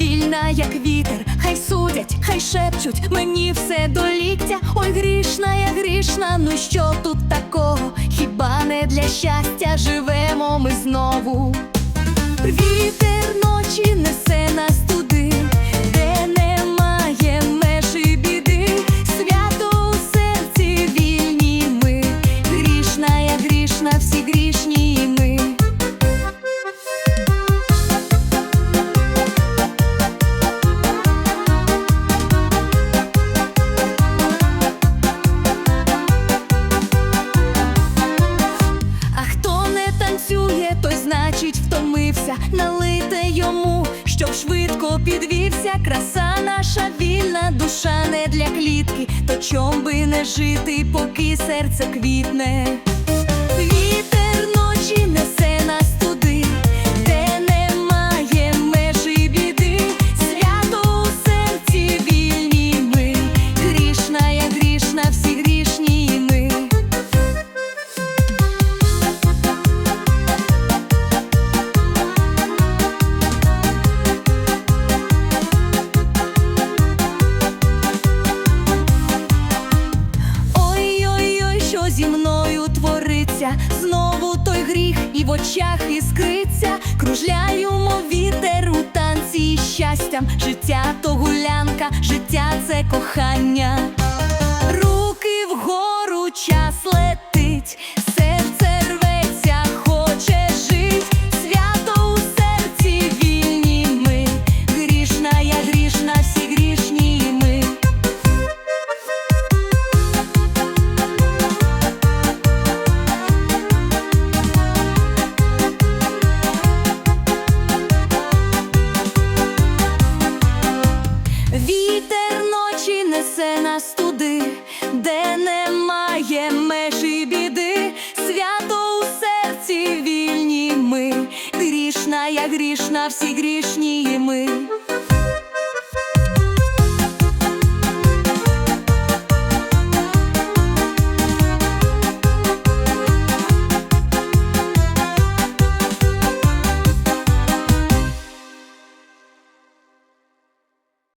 вільна, як вітер, хай судять, хай шепчуть, мені все до ліктя. Ой, грішна, я грішна, ну що тут такого? Хіба не для щастя живемо ми знову? Вітер ночі несе нас втомився. Налийте йому, щоб швидко підвівся. Краса наша вільна, душа не для клітки. То чом би не жити, поки серце квітне. Зі мною твориться, знову той гріх і в очах іскриться, кружляємо вітер у танці і щастям. Життя то гулянка, життя це кохання. Вітер ночі несе нас туди, де немає межі біди, свято у серці вільні ми, грішна, я грішна, всі грішні ми.